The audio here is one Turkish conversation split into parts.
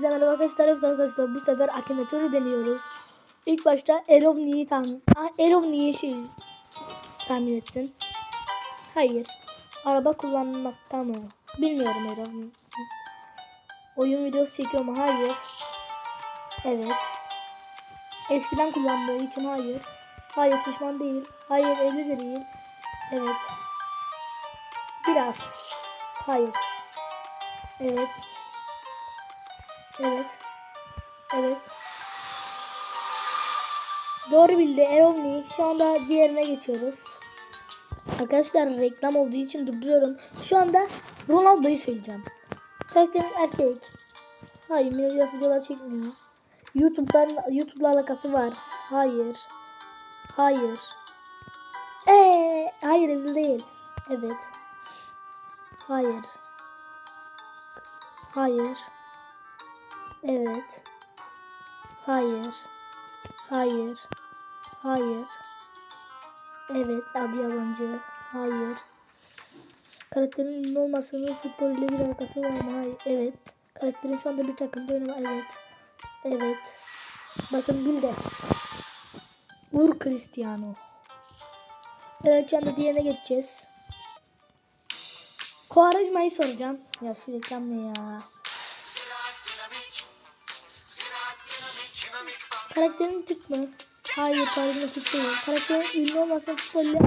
Bize merhaba arkadaşlar. Arkadaşlar bu sefer Akinator'u deniyoruz. İlk başta Erovni'yi tahmin... Erovni'yi şey... tahmin etsin. Hayır. Araba kullanmakta mı? Bilmiyorum Erovni. Oyun videosu çekiyor mu? Hayır. Evet. Eskiden kullandığı için hayır. Hayır şişman değil. Hayır evli de değil. Evet. Biraz. Hayır. Evet. Evet. Evet. Doğru bildi Erovni. Şu anda diğerine geçiyoruz. Arkadaşlar reklam olduğu için durduruyorum. Şu anda Ronaldo'yu söyleyeceğim. Karakterin erkek. Hayır minajör videolar çekmiyor. YouTube'dan YouTube'la alakası var. Hayır. Hayır. Ee, hayır evli değil. Evet. Hayır. Hayır. Evet. Hayır. Hayır. Hayır. Evet adı yabancı. Hayır. Karakterin ünlü olmasının futbol ile bir alakası var mı? Hayır. Evet. Karakterin şu anda bir takımda oynama. Evet. Evet. Bakın bildi. Uğur Cristiano. Evet şu anda diğerine geçeceğiz. Kovarajma'yı soracağım. Ya şu reklam ne ya? Karakterin Türk mü? Hayır, karakterin Türk değil. Karakterin ünlü olmasa futbol ile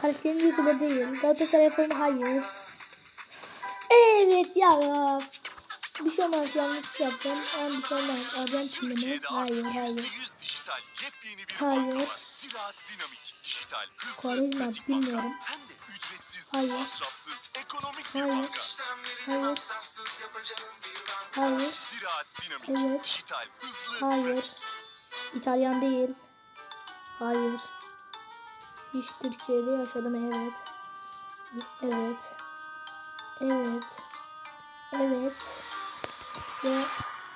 Karakterin YouTuber değil. Galatasaray formu hayır. Evet ya. Bir şey olmaz yanlış yaptım. Ama bir şey olmaz. Arjantinli mi? Türkiye'de Hayır, hayır. %100 dijital yepyeni bir Hayır. banka. bilmiyorum. Hayır. Hayır. Hayır. Hayır. Evet. Hayır. İtalyan değil. Hayır. Hiç Türkiye'de yaşadım evet. Evet. Evet. Evet. Ve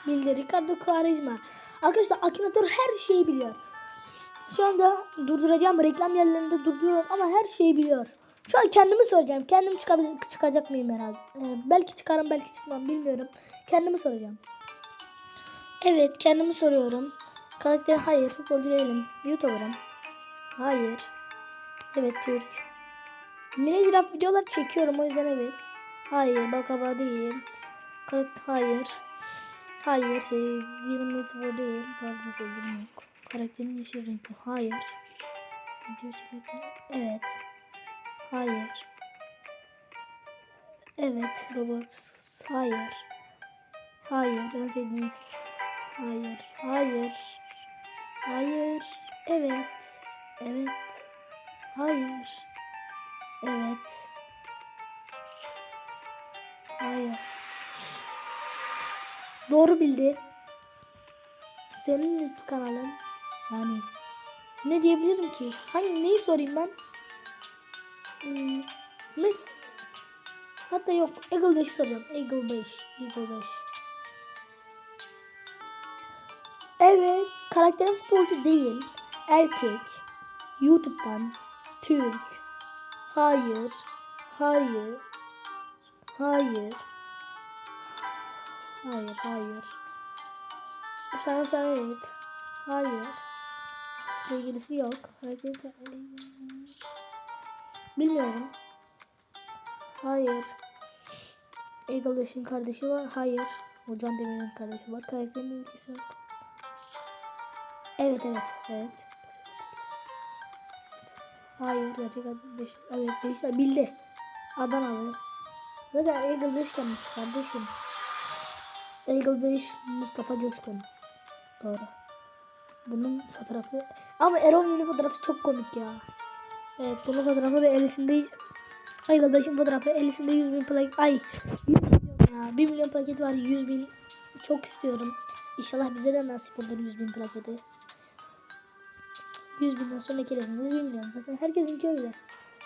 bildi Ricardo Quaresma. Arkadaşlar Akinator her şeyi biliyor. Şu anda durduracağım reklam yerlerinde durduruyorum ama her şeyi biliyor. Şu an kendimi soracağım. Kendim çıkabilir, çıkacak mıyım herhalde? Ee, belki çıkarım belki çıkmam bilmiyorum. Kendimi soracağım. Evet kendimi soruyorum. Karakter hayır futbolcu değilim. YouTuber'ım. Hayır. Evet Türk. Minecraft videolar çekiyorum o yüzden evet. Hayır balkaba değil. Karakter hayır. Hayır sevgilim YouTuber değil. Pardon sevgilim yok. Karakterim yeşil renkli. Hayır. Video çekerken evet. Hayır. Evet Roblox. Hayır. Hayır. En sevdiğim Hayır. Hayır. Hayır. Evet. Evet. Hayır. Evet. Hayır. Doğru bildi. Senin YouTube kanalın. Yani ne diyebilirim ki? Hangi neyi sorayım ben? Hmm, mes Hatta yok. Eagle 5 soracağım. Eagle 5. Eagle 5. Evet. Karakterin futbolcu değil. Erkek. YouTube'dan. Türk. Hayır. Hayır. Hayır. Hayır. Hayır. Sana evet. Hayır. Sevgilisi yok. Hareket Bilmiyorum. Hayır. Eagle Dash'in kardeşi var. Hayır. O Can Demir'in kardeşi var. Karakterin ilgisi yok. Evet evet evet. Hayır gerçek adı Beş. Evet Beşiktaş bildi. Adanalı. Zaten Eagle 5 kendisi kardeşim. Eagle 5 Mustafa Coşkun. Doğru. Bunun fotoğrafı ama Erol'un fotoğrafı çok komik ya. Evet bunun fotoğrafı da elisinde Eagle 5'in fotoğrafı elisinde 100 bin plak ay 100 milyon 1 milyon plaket var 100 bin çok istiyorum. İnşallah bize de nasip olur 100 bin plaketi. 100 binden sonraki hedefimiz 1 milyon. Zaten herkesinki öyle.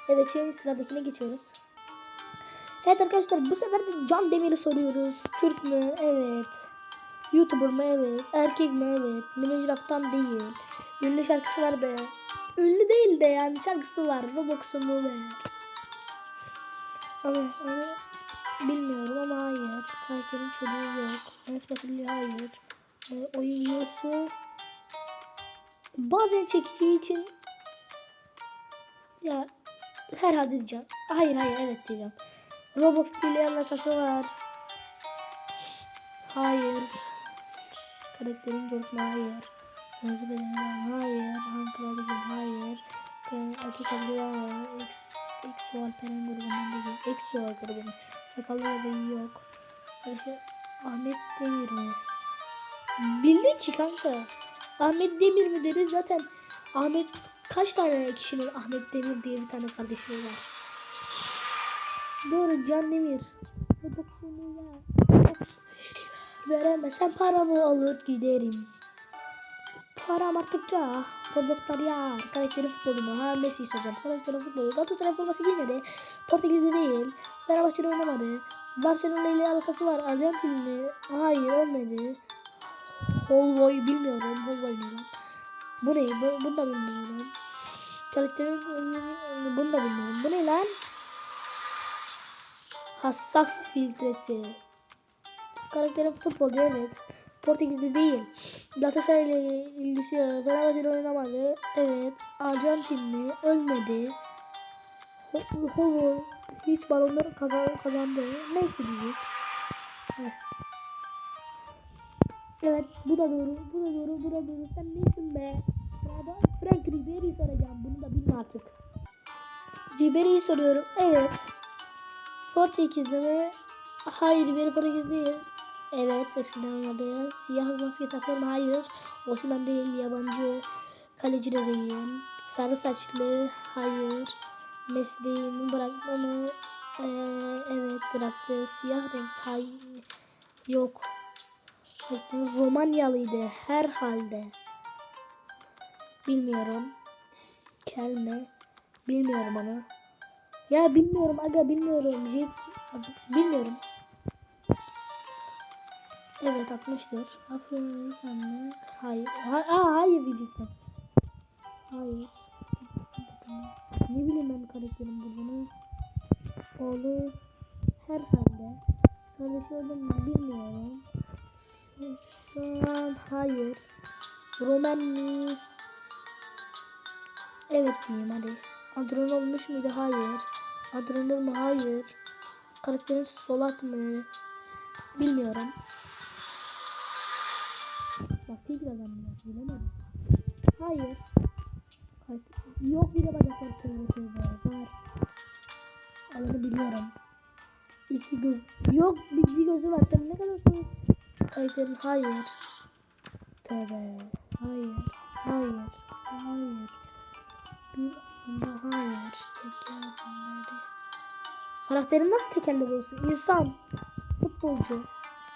Evet şimdi sıradakine geçiyoruz. Evet arkadaşlar bu sefer de Can Demir'i soruyoruz. Türk mü? Evet. YouTuber mı? Evet. Erkek mi? Evet. Minecraft'tan değil. Ünlü şarkısı var be. Ünlü değil de yani şarkısı var. Roblox'u mu ver? Ama, ama Bilmiyorum ama hayır. Karakterin çocuğu yok. Batur'la hayır. Ee, oyun videosu bazen çekeceği için ya herhalde diyeceğim. Hayır hayır evet diyeceğim. Roblox ile alakası var. Hayır. Karakterin çocuk hayır. Bedeni var. Hayır. Han kralı değil. Hayır. Ee, Erkek. X, X Alperen grubundan değil. X grubundan. Sakallı bebeği yok. Arkadaşlar Ahmet Demir mi? Bildi ki kanka. Ahmet Demir mi dedi zaten Ahmet kaç tane kişinin Ahmet Demir diye bir tane kardeşi var. Doğru Can Demir. Redaksiyonu ya. Veremezsen paramı alır giderim. Param arttıkça produktlar ya. Karakteri futbolu mu? Ha Messi soracağım. Karakteri futbolu. Galatasaray forması giymedi. Portekizli değil. Fenerbahçe'de oynamadı. Barcelona ile alakası var. Arjantinli. Hayır olmadı. Holboy bilmiyorum. Holboy ne lan? Bu ne? Bu, bunu da bilmiyorum. Karakterin bunu da bilmiyorum. Bu ne lan? Hassas filtresi. Karakterin futbolcu evet. Portekizli değil. Galatasaray ile ilgisi yok. Fenerbahçe'de oynamadı. Evet. Arjantinli. Ölmedi. Ho- Holboy hiç balonları kazan kazandı. Neyse diyecek. Heh. Evet bu da doğru. Bu da doğru. Bu da doğru. Sen neysin be? Sırada Frank Ribery'i soracağım. Bunu da bilme artık. Ribery'i soruyorum. Evet. Portekizli mi? Hayır Ribery Portekiz değil. Evet eskiden oynadı. Siyah bir maske takıyor mu? Hayır. Osman değil. Yabancı. Kaleci de değil. Sarı saçlı. Hayır. Messi değil mi? Bırakma? Ee, evet bıraktı. Siyah renk. Hayır. Yok. Romanyalıydı herhalde. Bilmiyorum. Kelme. Bilmiyorum onu. Ya bilmiyorum aga bilmiyorum. Bilmiyorum. Evet 60'tır. Afro-Amerikanlı. Hayır. Ha Aa, hayır diyecektim. Hayır. Ne bileyim ben karakterin bulduğunu. Oğlu herhalde. Kardeşi olduğunu bilmiyorum. Şu an hayır. Roman mi? Evet diyeyim hadi. Adron olmuş muydu? Hayır. Adronur mu? Hayır. Karakterin solak mı? Bilmiyorum. Bak tek kazanmıyor. Bilemedim. Hayır. Karak- Yok bile bacakları tövbe. Var. Alanı biliyorum. İki göz. Yok bir, bir gözü var. Sen ne kadar soğuk. Karakterin hayır. Tövbe. Hayır. Hayır. Hayır. Bir bunda hayır. Tekerleri. Karakterin nasıl tekerleri olsun? İnsan. Futbolcu.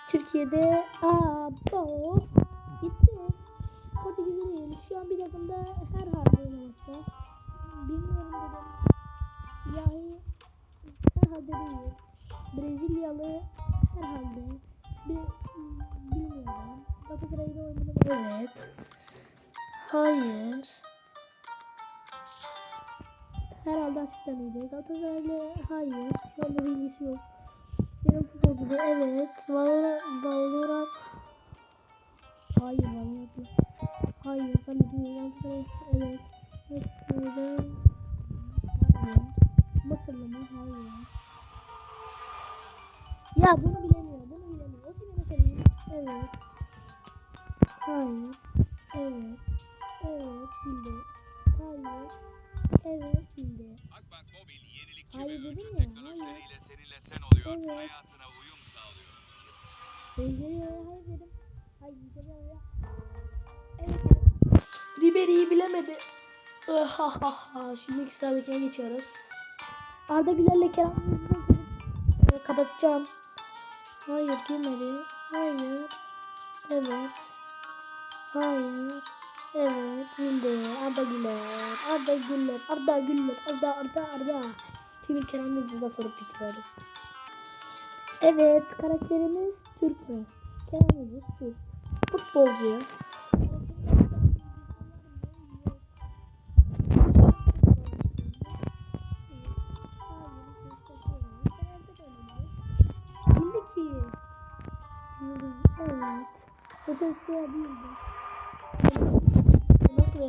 Türkiye'de aa gitti. Değil. Şu an bir takımda herhalde oynamakta. Bilmiyorum dedim. Siyahi herhalde değil. Brezilyalı herhalde. Bir, bilmiyorum. Galatasaray'da oynadı. Evet. Hayır. Herhalde açıklanıydı. Galatasaray'la hayır. Şu anda bilgisi yok. Benim futbolcuda evet. Valorant. Valorant. Hayır Valorant. Hayır. Kaleci Galatasaray. Evet. Galatasaray'da. Hayır. Mısırlı mı? Hayır. Ya bunu bilemiyor. Bunu bilemiyor. O şimdi sorayım. Evet. Hayır. Evet. Evet. Bildi. Hayır. Evet. Bildi. Akbank Mobil yenilikçi Hayır ve öncü ya, teknolojileriyle seninle sen oluyor, Evet. hayatına uyum sağlıyor. Nijerya'ya hayır dedim. Hayır. Evet dedim. Ribery'i bilemedi. Ha ha ha. Şimdi ilk sıradakine geçiyoruz. Arda Güler'le Kerem kapatacağım. Hayır girmedi. Hayır. Evet. Hayır. Evet. Bildi. Arda Güler. Arda Güler. Arda Güler. Arda Arda Arda. Şimdi Kerem Bürsin'e sorup bitiriyoruz. Evet, karakterimiz Türk mü? Kerem'imiz Türk. Futbolcu.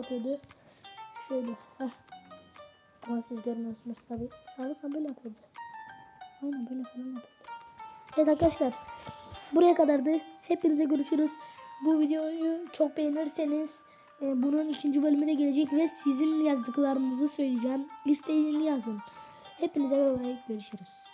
Yapıyordu? Şöyle. Heh. Ama siz görmüyorsunuz tabi. Sağlırsam böyle yapıyordu. Aynen böyle falan yapıyordu. Evet arkadaşlar. Buraya kadardı. Hepinize görüşürüz. Bu videoyu çok beğenirseniz e, bunun ikinci bölümü de gelecek ve sizin yazdıklarınızı söyleyeceğim. İstediğini yazın. Hepinize bay bay görüşürüz.